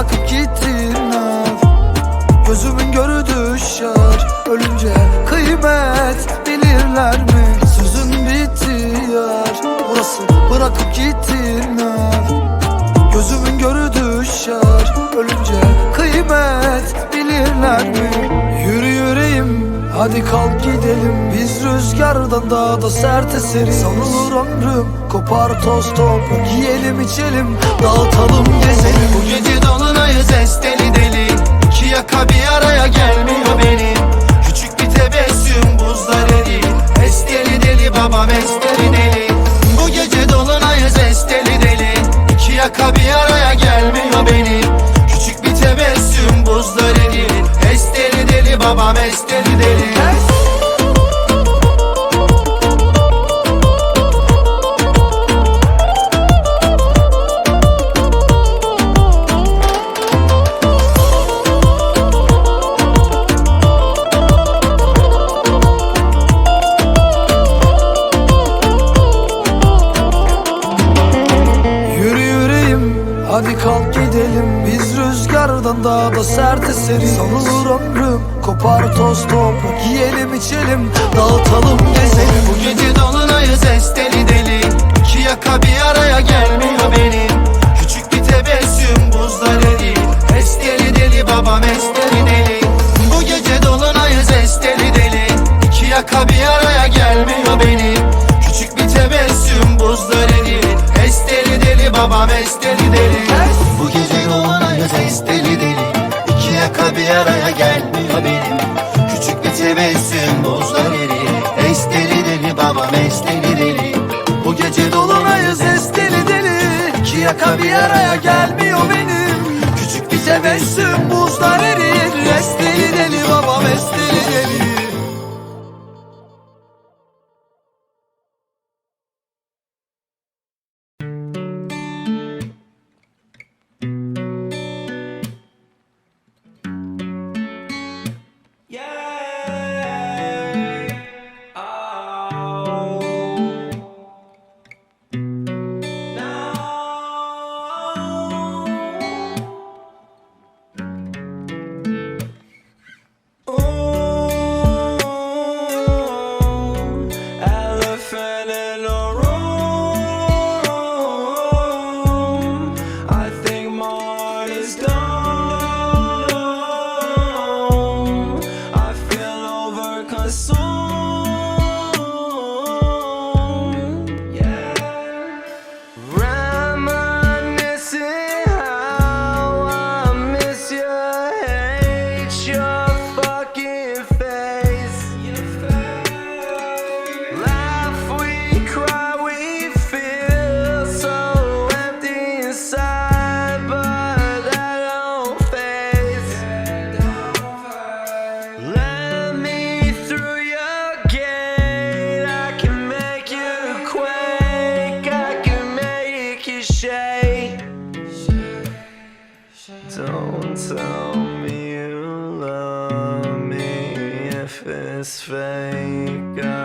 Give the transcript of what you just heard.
bırakıp gittin ah. Gözümün gördüğü şar Ölünce kıymet bilirler mi? Sözün bitti yar Burası bırakıp gittin ah. Gözümün gördüğü şar Ölünce kıymet bilirler mi? Hadi kalk gidelim Biz rüzgardan daha da sert eseriz Sanılır ömrüm Kopar toz toprak Yiyelim içelim. Dağıtalım gezelim. Bu gece dolunayız es deli deli. İki yaka bir araya gelmiyor benim kalk gidelim Biz rüzgardan daha da sert eseriz. Sanılır ömrüm kopar toz toprak Yiyelim içelim dağıtalım gezelim. Bu gece dolunayız babam es deli deli. Bu gece dolunayız es deli deli. İki yaka bir araya gelmiyor benim. Küçük bir tebessüm buzlar eri Es deli deli babam es deli deli. Bu gece dolunayız es deli deli. İki yaka bir araya gelmiyor benim. Küçük bir tebessüm buzlar erir Don't tell me you love me if it's fake.